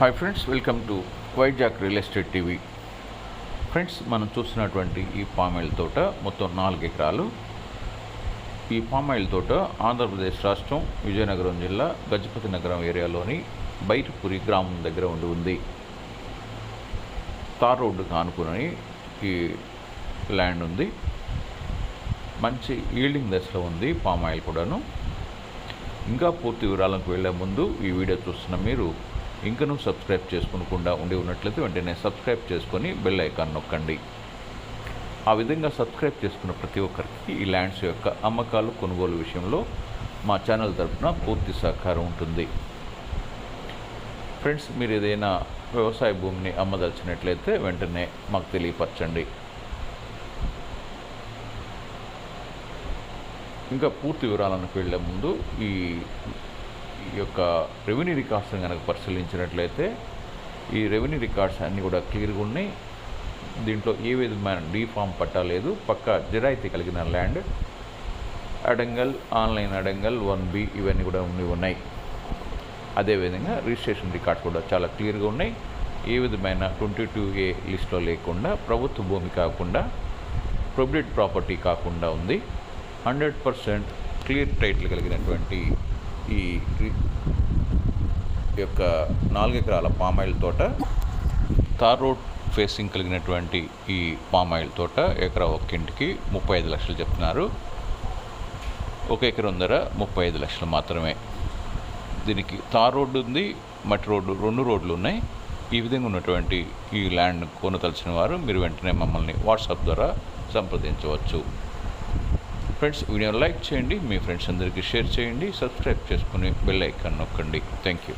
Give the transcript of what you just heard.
Hi friends welcome to Vizag real estate TV friends మనం చూస్తున్నటువంటి ఈ పామాయిల్ తోట మొత్తం నాలుగు ఎకరాలు. ఈ పామాయిల్ తోట ఆంధ్రప్రదేశ్ రాష్ట్రం విజయనగరం జిల్లా గజపతి నగరం ఏరియాలోని బైటపురి గ్రామం దగ్గర ఉండి ఉంది. తార్ రోడ్డుకు ఆనుకుని ఈ ల్యాండ్ ఉంది. మంచి ఈల్డింగ్ దశలో ఉంది పామాయిల్ కూడాను. ఇంకా పూర్తి వివరాలకు వెళ్ళే ముందు ఈ వీడియో చూస్తున్న మీరు ఇంకనూ సబ్స్క్రైబ్ చేసుకోకుండా ఉండి ఉన్నట్లయితే వెంటనే సబ్స్క్రైబ్ చేసుకొని బెల్ ఐకాన్ నొక్కండి. ఆ విధంగా సబ్స్క్రైబ్ చేసుకున్న ప్రతి ఒక్కరికి ఈ ల్యాండ్స్ యొక్క అమ్మకాలు కొనుగోలు విషయంలో మా ఛానల్ తరఫున పూర్తి సహకారం ఉంటుంది. ఫ్రెండ్స్ మీరు ఏదైనా వ్యవసాయ భూమిని అమ్మదలిచినట్లయితే వెంటనే మాకు తెలియపరచండి. ఇంకా పూర్తి వివరాలను వెళ్ళే ముందు ఈ యొక్క రెవెన్యూ రికార్డ్స్ని కనుక పరిశీలించినట్లయితే ఈ రెవెన్యూ రికార్డ్స్ అన్నీ కూడా క్లియర్గా ఉన్నాయి. దీంట్లో ఏ విధమైన డీఫామ్ పట్టలేదు పక్క జిరాయితీ కలిగిన land adangal online adangal one B ఇవన్నీ కూడా ఉండి ఉన్నాయి. అదేవిధంగా రిజిస్ట్రేషన్ రికార్డ్స్ కూడా చాలా క్లియర్గా ఉన్నాయి. ఏ విధమైన ట్వంటీ టూ ఏ లిస్ట్లో లేకుండా ప్రభుత్వ భూమి కాకుండా ప్రొబిడెడ్ ప్రాపర్టీ కాకుండా ఉంది. హండ్రెడ్ పర్సెంట్ క్లియర్ టైటిల్ కలిగినటువంటి ఈ యొక్క నాలుగు ఎకరాల పామాయిల్ తోట తార్ రోడ్ ఫేసింగ్ కలిగినటువంటి ఈ పామాయిల్ తోట ఎకరా ఒక్కింటికి ముప్పై ఐదు లక్షలు చెప్తున్నారు. ఒక ఎకరం ధర ముప్పై ఐదు లక్షలు మాత్రమే. దీనికి తార్ రోడ్డు ఉంది మట్టి రోడ్డు రెండు రోడ్లు ఉన్నాయి. ఈ విధంగా ఉన్నటువంటి ఈ ల్యాండ్ కొనతలిచిన వారు మీరు వెంటనే మమ్మల్ని వాట్సాప్ ద్వారా సంప్రదించవచ్చు. ఫ్రెండ్స్ వీడియోని లైక్ చేయండి మీ ఫ్రెండ్స్ అందరికీ షేర్ చేయండి సబ్స్క్రైబ్ చేసుకుని బెల్ ఐకాన్ నొక్కండి. Thank you